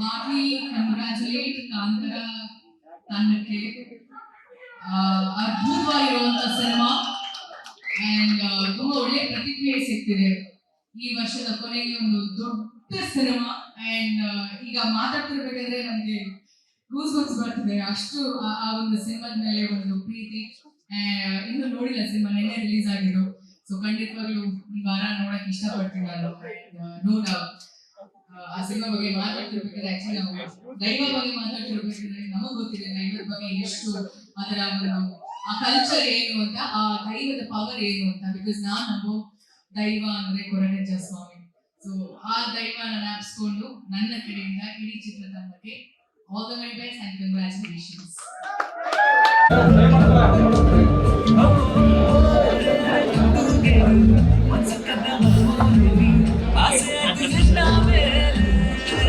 Hartley congratulate Kantara ತಂಡಕ್ಕೆ ಅದ್ಭುತವಾಗಿರುವಂತ cinema and ತುಂಬಾ ಒಳ್ಳೆ ಪ್ರತಿಕ್ರಿಯೆ ಸಿಗ್ತಿದೆ ಈ ವರ್ಷದ ಕೊನೆಗೆ ಒಂದು ದೊಡ್ಡ ಸಿನಿಮಾ ಅಂಡ್ ಈಗ ಮಾತಾಡ್ತಿರ್ಬೇಕಾದ್ರೆ ನಮ್ಗೆ ಗೂಸ್ ಬಸ್ ಬರ್ತಿದೆ. ಅಷ್ಟು ಆ- ಒಂದು ಸಿನಿಮಾದ ಮೇಲೆ ಒಂದು ಪ್ರೀತಿ. ಇನ್ನೂ ನೋಡಿಲ್ಲ ಸಿನಿಮಾ ನೆನ್ನೆ ರಿಲೀಸ್ ಆಗಿದ್ದು. ಸೊ ಖಂಡಿತವಾಗ್ಲೂ ಈ ವಾರ ನೋಡಕ್ ಇಷ್ಟಪಡ್ತೀನಿ ನಾನು. ನೋ ಡೌಟ್ ಆ ಸಿನಿಮಾ ಬಗ್ಗೆ ಮಾತಾಡ್ತಿರ್ಬೇಕಾದ್ರೆ ಆಕ್ಚುಲಿ ನಾವು ದೈವ ಬಗ್ಗೆ ಮಾತಾಡ್ತಿರ್ಬೇಕಾದ್ರೆ ನಮಗ್ ಗೊತ್ತಿದೆ ದೈವದ ಬಗ್ಗೆ ಎಷ್ಟು ಅದರ ಒಂದು ಆ ಕಲ್ಚರ್ ಏನು ಅಂತ ಆ ದೈವದ ಪವರ್ ಏನು ಅಂತ ಬಿಕಾಸ್ ನಾನ್ ನಂಬೋ ದೈವ ಅಂದ್ರೆ ಕೊರಗಜ್ಜ ಸ್ವಾಮಿ ಸೊ ಆ ದೈವನ ಜ್ಞಾಪಿಸ್ಕೊಂಡು ನನ್ನ ಕಡೆಯಿಂದ ಇಡೀ ಚಿತ್ರತಂಡಕ್ಕೆ all the very best and congratulations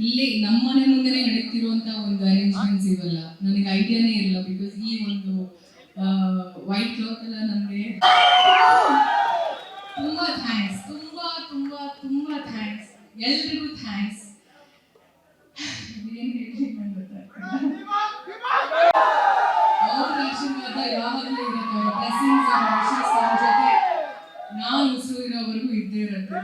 ಇಲ್ಲೇ ನಮ್ಮನೆ ಮುಂದೆನೆ ನಡೀತಿರುವಂತ ಒಂದು ಅರೇಂಜ್ಮೆಂಟ್ಸ್ ಇವಲ್ಲ. ನನಗೆ ಐಡಿಯಾನೇ ಇರಲ್ಲ ಬಿಕಾಸ್ ಈ ಒಂದು ವೈಟ್ ಕ್ಲಾತ್ ಎಲ್ಲ ನಮಗೆ ತುಂಬಾ ಥ್ಯಾಂಕ್ಸ್ ತುಂಬಾ ತುಂಬಾ ತುಂಬಾ ಥ್ಯಾಂಕ್ಸ್ ಎಲ್ರಿಗೂ ಥ್ಯಾಂಕ್ಸ್ ಯಾವಾಗಲೂ ಇರುತ್ತೆ. ಜೊತೆ ನಾನು ಉಸಿರು ಇರೋವರೆಗೂ ಇದ್ದೇ ಇರುತ್ತೆ.